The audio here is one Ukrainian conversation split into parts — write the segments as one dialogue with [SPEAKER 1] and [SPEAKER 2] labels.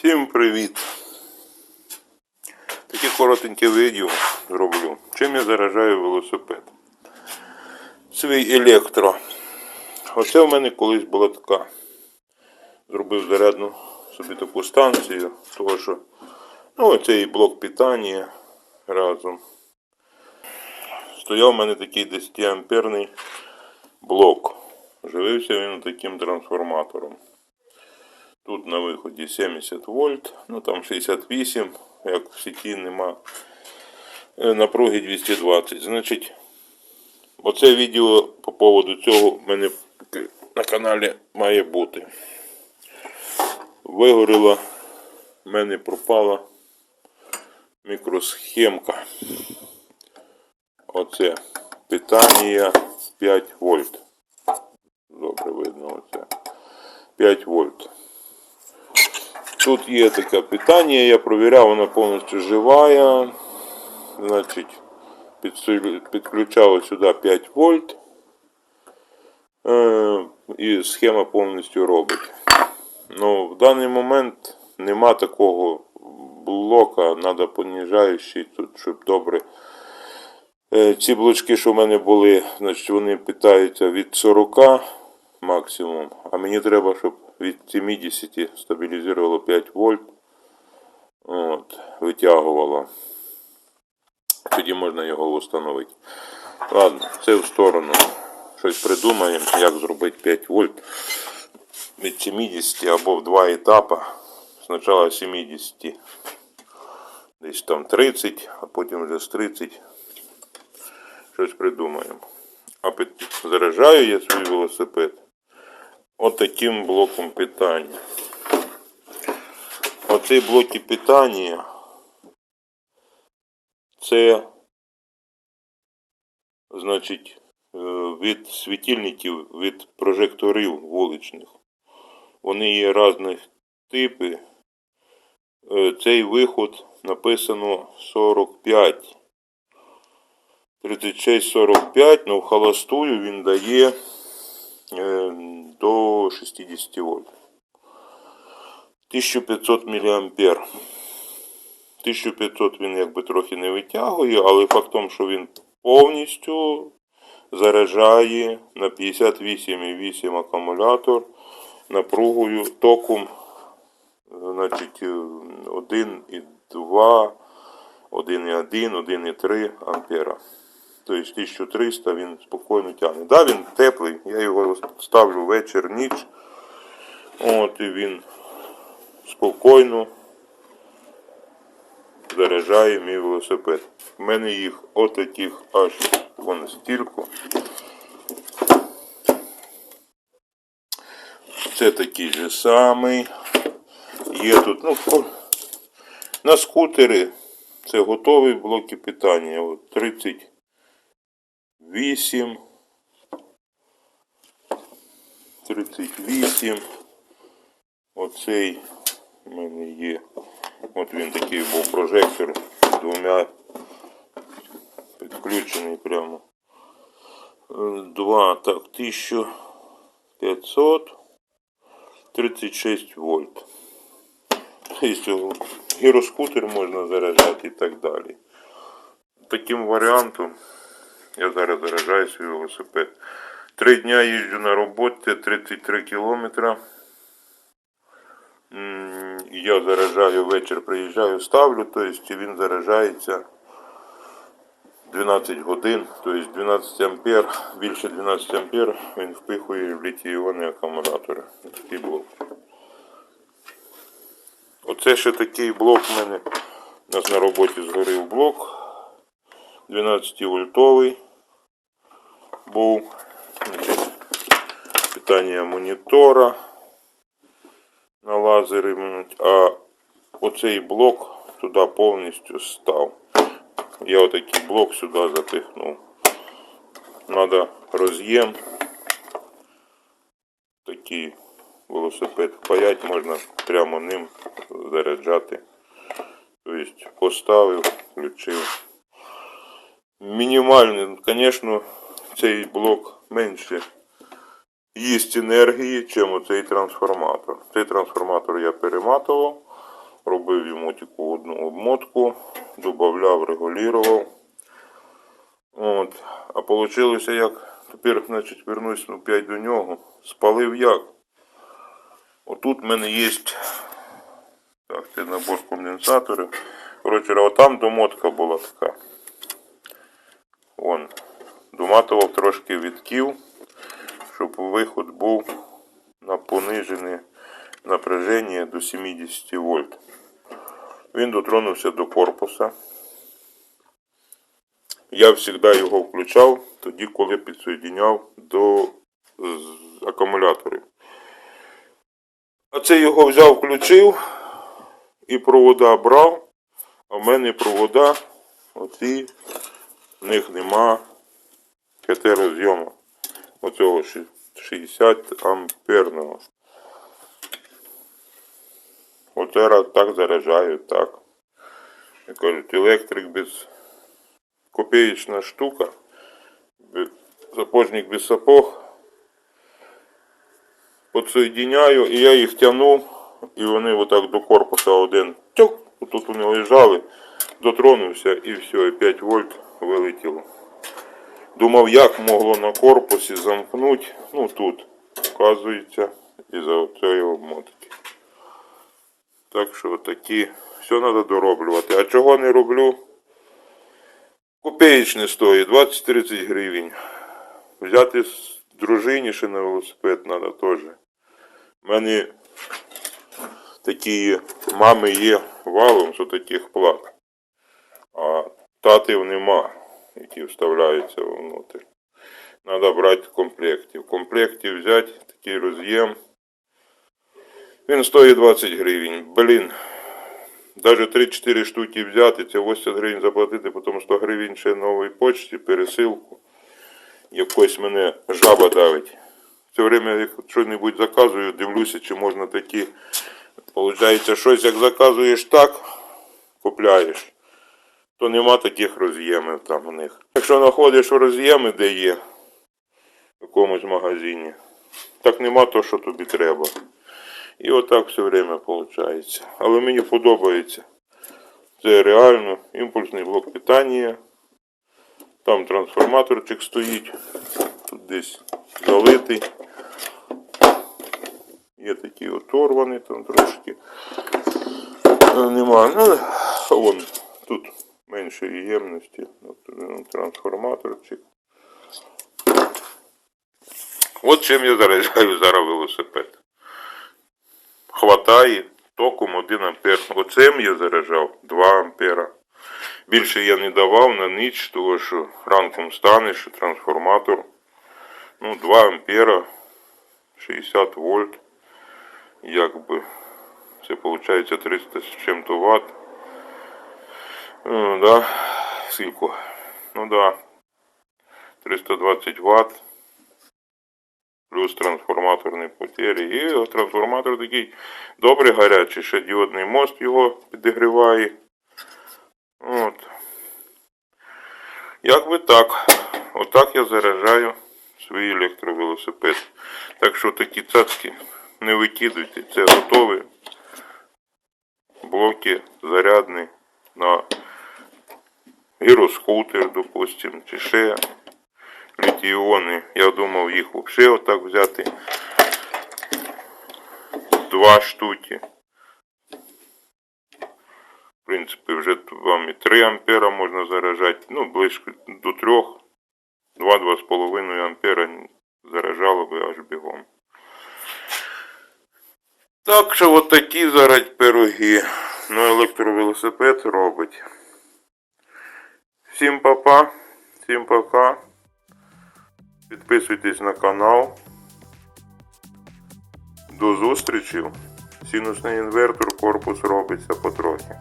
[SPEAKER 1] Всім привіт! Таке коротеньке відео зроблю. Чим я заражаю велосипед? Свій електро. Оце в мене колись була така. Зробив зарядну собі таку станцію, того що ну, оцей блок питання разом. Стояв у мене такий 10 амперний блок. Живився він таким трансформатором. Тут на виході 70 вольт, ну там 68, як в сіті нема е, напруги 220. Значить, оце відео по поводу цього в мене на каналі має бути. Вигоріла, в мене пропала мікросхемка. Оце питання 5 вольт. Добре видно оце. 5 вольт. Тут є таке питання, я провіряв, вона повністю живая. Значить, підключав сюди 5 вольт. Е, і схема повністю робить. Ну, в даний момент нема такого блока, треба поніжаючий тут, щоб добре. Е, ці блочки, що в мене були, значить, вони питаються від 40 максимум, а мені треба, щоб від 70 стабілізувало 5 вольт. От, витягувало. Тоді можна його встановити. Ладно, це в сторону. Щось придумаємо, як зробити 5 вольт від 70 або в два етапи. Спочатку 70, десь там 30, а потім вже з 30. Щось придумаємо. А під- заряджаю я свій велосипед отаким блоком питання. Оці блоки питання це значить е, від світильників, від прожекторів вуличних. Вони є різних типів. Е, Цей виход написано 45. 36-45, але в холостую він дає е, до 60 вольт. 1500 мА. 1500 він якби трохи не витягує, але факт в тому, що він повністю заряджає на 58,8 акумулятор напругою током значить 1,2, 1,1, 1,3 ампера. Тобто 1300 він спокійно тягне. Да, він теплий, я його ставлю вечір, ніч. От і він спокійно заряджає мій велосипед. У мене їх отаких аж вон стільки. Це такий же самий. Є тут, ну, на скутери це готові блоки питання. От 38. 38. Оцей у мене є. От він такий був прожектор з двома підключений прямо. Два, так, 1500. 36 вольт. Тобто гіроскутер можна заряджати і так далі. Таким варіантом я зараз заряджаю свій велосипед. Три дня їжджу на роботі, 33 кілометра. М, Я заряджаю вечір, приїжджаю, ставлю, тобто він заряджається 12 годин, тобто 12 ампер, більше 12 ампер він впихує в літій-іонні акумулятори. Такий блок. Оце ще такий блок в мене. У нас на роботі згорів блок. 12 вольтовий був. Питання монітора на лазери. А оцей блок туди повністю став. Я отакий блок сюди запихнув. Надо роз'єм. Такий велосипед впаять, можна прямо ним заряджати. Тобто поставив, включив. Мінімальний, звісно, цей блок менше їсть енергії, ніж оцей трансформатор. Цей трансформатор я перематував. робив йому таку одну обмотку, додавав, регулював. От. А вийшло як, тепер, значить, вернусь опять до нього. Спалив як. Отут в мене є так, це набор конденсаторів. Коротше, там домотка була така. Доматував трошки відків, щоб виход був на понижене напряження до 70 вольт. Він дотронувся до корпуса. Я завжди його включав тоді, коли підсоєдиняв до акумуляторів. А це його взяв, включив і провода брав, а в мене провода, оці, в них нема КТ розйому. Оцього 60 амперного. Оце так заряджаю, так. Як кажуть, електрик без копеечна штука. Сапожник без сапог. Подсоединяю, і я їх тягну, і вони отак до корпуса один. Тьок, тут вони лежали, дотронувся і все, і 5 вольт вилетіло. Думав, як могло на корпусі замкнути, ну тут, вказується, із-за цієї обмотки. Так що такі, все треба дороблювати. А чого не роблю? Копеечне стоїть, 20-30 гривень. Взяти з дружині ще на велосипед треба теж. У мене такі мами є валом з таких плат. А татів нема, які вставляються внутрь. Треба брати в комплекті. В комплекті взяти такий роз'єм. Він стоїть 20 гривень. Блін. Даже 3-4 штуки взяти, це 80 гривень заплатити, потім 100 гривень ще новій почті, пересилку. Якось мене жаба давить. Все время, як щось заказую, дивлюся, чи можна такі. Получається, щось як заказуєш так, купляєш, то нема таких роз'ємів там у них. Якщо знаходиш роз'єми, де є, в якомусь магазині, так нема то, що тобі треба. І отак все время виходить. Але мені подобається. Це реально імпульсний блок питання. Там трансформаторчик стоїть. Тут десь залитий. Є такі оторвані там трошки. Е, Нема. Ну, вон тут меншої ємності. Е, Трансформаторчик. От чим я заряджаю зараз велосипед. Хватає током 1 ампер. Оцим я заряджав 2 ампера. Більше я не давав на ніч, тому що ранком станеш, трансформатор. Ну, 2 ампера, 60 вольт. Якби це виходить 300 з чим-то ватт. Ну, да. Скільки? Ну да. 320 ватт. Плюс трансформаторні потері. І трансформатор такий добре гарячий, ще діодний мост його підігріває. От. Як би так. Отак я заряджаю свій електровелосипед. Так що такі цацки не викидуйте. Це готові блоки зарядні на гіроскутер, допустим, чи ще літіони. Я думав їх взагалі отак взяти. Два штуки. В принципі, вже вам і 3 ампера можна заряджати. Ну, близько до 3. 2-2,5 ампера заряджало би аж бігом. Так що от такі зараз пироги. Ну, електровелосипед робить. Всім папа, всім пока. Підписуйтесь на канал. До зустрічі. Синусний інвертор, корпус робиться потрохи.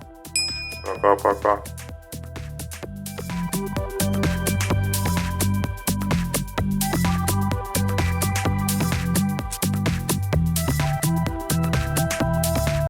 [SPEAKER 1] Пока-пока.